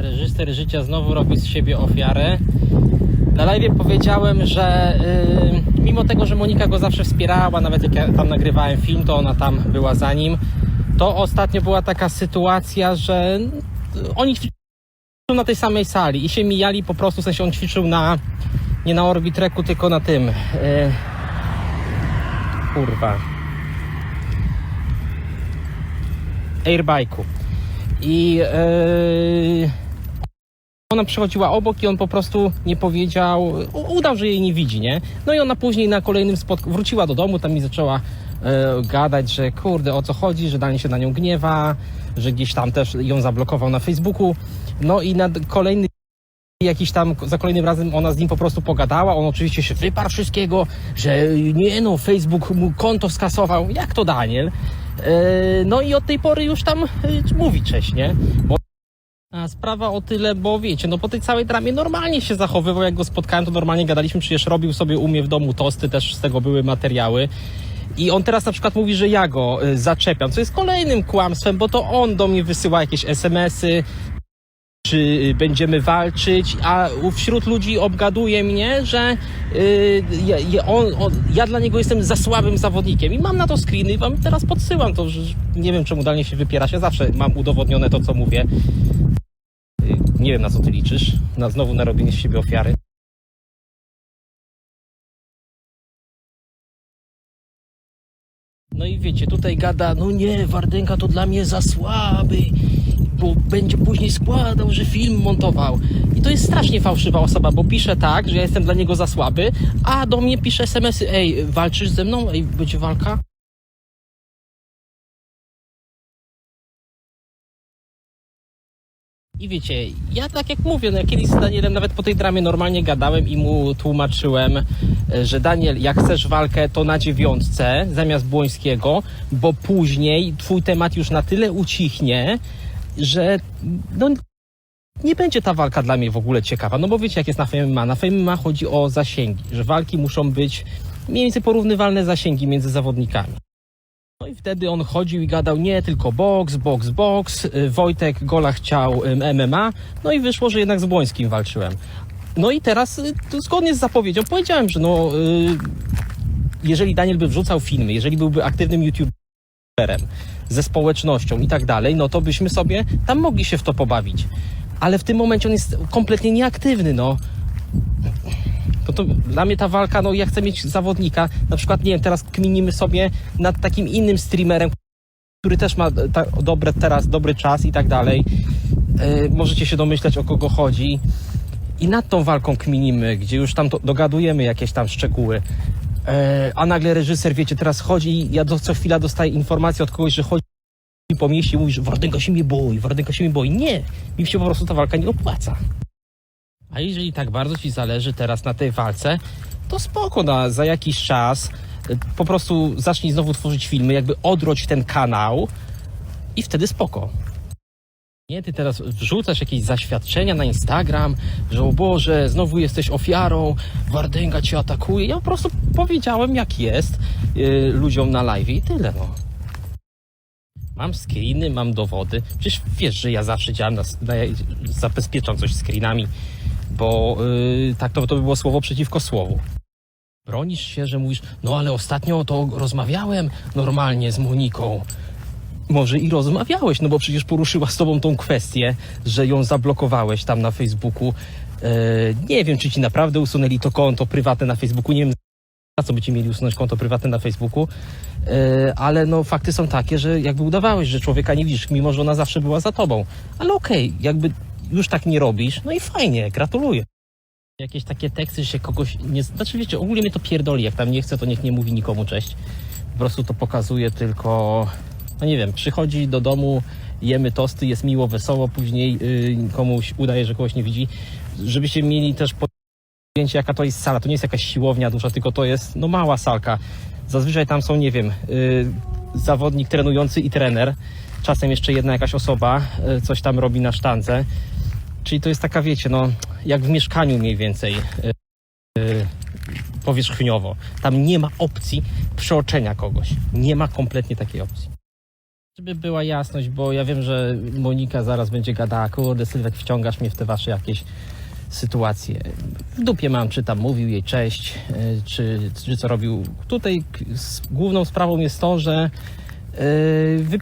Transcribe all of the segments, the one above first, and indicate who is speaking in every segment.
Speaker 1: Reżyser życia znowu robi z siebie ofiarę. Na live powiedziałem, że yy, mimo tego, że Monika go zawsze wspierała, nawet jak ja tam nagrywałem film, to ona tam była za nim, to ostatnio była taka sytuacja, że oni ćwiczą na tej samej sali i się mijali po prostu, w sensie on ćwiczył na, nie na Orbitreku, tylko na tym, yy, kurwa, airbike'u. I yy, ona przychodziła obok i on po prostu nie powiedział, udał, że jej nie widzi, nie? No i ona później na kolejnym spotkaniu wróciła do domu, tam mi zaczęła e, gadać, że kurde, o co chodzi, że Daniel się na nią gniewa, że gdzieś tam też ją zablokował na Facebooku. No i na kolejny jakiś tam, za kolejnym razem ona z nim po prostu pogadała, on oczywiście się wyparł wszystkiego, że nie no, Facebook mu konto skasował, jak to Daniel? E, no i od tej pory już tam e, mówi cześć, nie? Bo sprawa o tyle, bo wiecie, no po tej całej dramie normalnie się zachowywał, jak go spotkałem, to normalnie gadaliśmy, przecież robił sobie u mnie w domu tosty, też z tego były materiały. I on teraz na przykład mówi, że ja go y, zaczepiam, co jest kolejnym kłamstwem, bo to on do mnie wysyła jakieś SMS-y, czy y, będziemy walczyć, a wśród ludzi obgaduje mnie, że y, ja, on, on, ja dla niego jestem za słabym zawodnikiem i mam na to screeny i wam teraz podsyłam to, że nie wiem czemu dalej się wypierasz, ja zawsze mam udowodnione to, co mówię. Nie wiem, na co ty liczysz. Na znowu na robienie z siebie ofiary. No i wiecie, tutaj gada, no nie, Wardęga to dla mnie za słaby, bo będzie później składał, że film montował. I to jest strasznie fałszywa osoba, bo pisze tak, że ja jestem dla niego za słaby, a do mnie pisze SMS-y, ej, walczysz ze mną? Ej, będzie walka? I wiecie, ja tak jak mówię, no ja kiedyś z Danielem nawet po tej dramie normalnie gadałem i mu tłumaczyłem, e, że Daniel, jak chcesz walkę, to na dziewiątce zamiast Błońskiego, bo później twój temat już na tyle ucichnie, że no, nie będzie ta walka dla mnie w ogóle ciekawa. No bo wiecie, jak jest na MMA. Na MMA chodzi o zasięgi, że walki muszą być mniej więcej porównywalne zasięgi między zawodnikami. I wtedy on chodził i gadał nie tylko boks, boks, boks. Y, Wojtek Gola chciał MMA, no i wyszło, że jednak z Błońskim walczyłem. No i teraz y, zgodnie z zapowiedzią powiedziałem, że no y, jeżeli Daniel by wrzucał filmy, jeżeli byłby aktywnym youtuberem ze społecznością i tak dalej, no to byśmy sobie tam mogli się w to pobawić. Ale w tym momencie on jest kompletnie nieaktywny, no. No to dla mnie ta walka, no ja chcę mieć zawodnika, na przykład, nie wiem, teraz kminimy sobie nad takim innym streamerem, który też ma ta, dobre teraz, dobry czas i tak dalej. Yy, możecie się domyśleć, o kogo chodzi. I nad tą walką kminimy, gdzie już tam dogadujemy jakieś tam szczegóły. Yy, a nagle reżyser, wiecie, teraz chodzi, ja do, co chwila dostaję informację od kogoś, że chodzi po mieście i mówi, że Wardęga się mnie boi, Wardęga się mnie boi. Nie, mi się po prostu ta walka nie opłaca. A jeżeli tak bardzo Ci zależy teraz na tej walce, to spoko, na, za jakiś czas y, po prostu zacznij znowu tworzyć filmy, jakby odrodź ten kanał i wtedy spoko. Nie, ty teraz wrzucasz jakieś zaświadczenia na Instagram, że o Boże, znowu jesteś ofiarą, Wardęga cię atakuje. Ja po prostu powiedziałem jak jest yy, ludziom na live i tyle no. Mam screeny, mam dowody. Przecież wiesz, że ja zawsze działam na, na zabezpieczam coś screenami, bo yy, tak to, to by było słowo przeciwko słowu. Bronisz się, że mówisz, no ale ostatnio to rozmawiałem normalnie z Moniką. Może i rozmawiałeś, no bo przecież poruszyła z tobą tą kwestię, że ją zablokowałeś tam na Facebooku. Yy, nie wiem, czy ci naprawdę usunęli to konto prywatne na Facebooku. Nie wiem, na co by ci mieli usunąć konto prywatne na Facebooku. Yy, ale no fakty są takie, że jakby udawałeś, że człowieka nie widzisz, mimo że ona zawsze była za tobą. Ale okej, jakby już tak nie robisz, no i fajnie, gratuluję. Jakieś takie teksty, że się kogoś nie... Znaczy wiecie, ogólnie mnie to pierdoli, jak tam nie chce, to niech nie mówi nikomu cześć. Po prostu to pokazuje tylko... No nie wiem, przychodzi do domu, jemy tosty, jest miło, wesoło, później yy, komuś udaje, że kogoś nie widzi. Żebyście mieli też pojęcie, jaka to jest sala. To nie jest jakaś siłownia duża, tylko to jest no mała salka. Zazwyczaj tam są, nie wiem, yy, zawodnik trenujący i trener. Czasem jeszcze jedna jakaś osoba yy, coś tam robi na sztandze. Czyli to jest taka, wiecie, no, jak w mieszkaniu mniej więcej yy, powierzchniowo. Tam nie ma opcji przeoczenia kogoś. Nie ma kompletnie takiej opcji. Żeby była jasność, bo ja wiem, że Monika zaraz będzie gadała, kurde Sylwek, wciągasz mnie w te wasze jakieś sytuacje. W dupie mam, czy tam mówił jej cześć, y, czy, czy co robił. Tutaj główną sprawą jest to, że yy,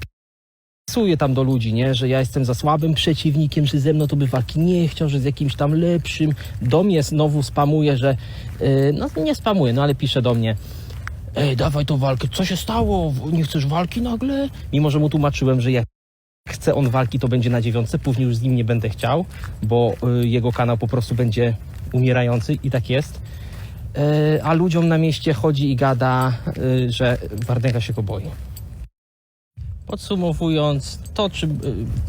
Speaker 1: wypisuje tam do ludzi, nie? że ja jestem za słabym przeciwnikiem, że ze mną to by walki nie chciał, że z jakimś tam lepszym. Do mnie znowu spamuje, że yy, no nie spamuje, no ale pisze do mnie Ej, dawaj tą walkę, co się stało? Nie chcesz walki nagle? Mimo, że mu tłumaczyłem, że jak chce on walki, to będzie na dziewiątce, później już z nim nie będę chciał, bo y, jego kanał po prostu będzie umierający i tak jest. Y, a ludziom na mieście chodzi i gada, y, że Wardęga się go boi. Podsumowując, to czy y,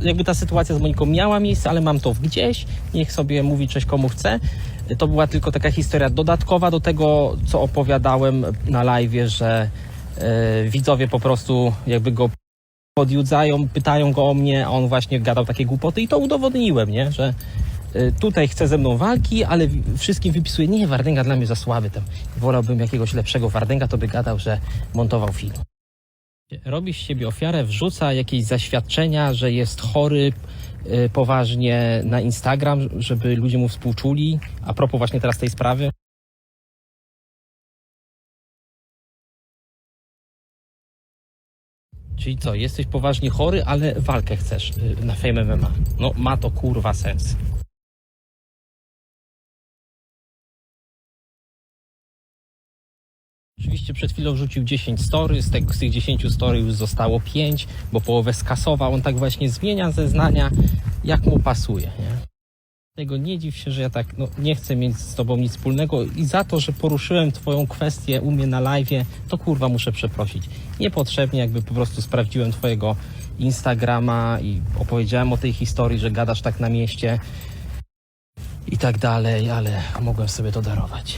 Speaker 1: jakby ta sytuacja z Moniką miała miejsce, ale mam to gdzieś, niech sobie mówi cześć komu chce. To była tylko taka historia dodatkowa do tego, co opowiadałem na live, że y, widzowie po prostu jakby go podjudzają, pytają go o mnie, a on właśnie gadał takie głupoty i to udowodniłem, nie? że y, tutaj chce ze mną walki, ale wszystkim wypisuje, nie, Wardęga dla mnie za słaby, tam wolałbym jakiegoś lepszego Wardęga, to by gadał, że montował film. Robi z siebie ofiarę, wrzuca jakieś zaświadczenia, że jest chory y, poważnie na Instagram, żeby ludzie mu współczuli. A propos właśnie teraz tej sprawy. Czyli co, jesteś poważnie chory, ale walkę chcesz y, na Fame MMA. No ma to kurwa sens. Oczywiście przed chwilą wrzucił 10 story, z, tego, z tych 10 story już zostało 5, bo połowę skasował. On tak właśnie zmienia zeznania, jak mu pasuje. Nie? Tego nie dziw się, że ja tak no, nie chcę mieć z tobą nic wspólnego i za to, że poruszyłem twoją kwestię u mnie na live, to kurwa muszę przeprosić. Niepotrzebnie jakby po prostu sprawdziłem twojego Instagrama i opowiedziałem o tej historii, że gadasz tak na mieście i tak dalej, ale mogłem sobie to darować.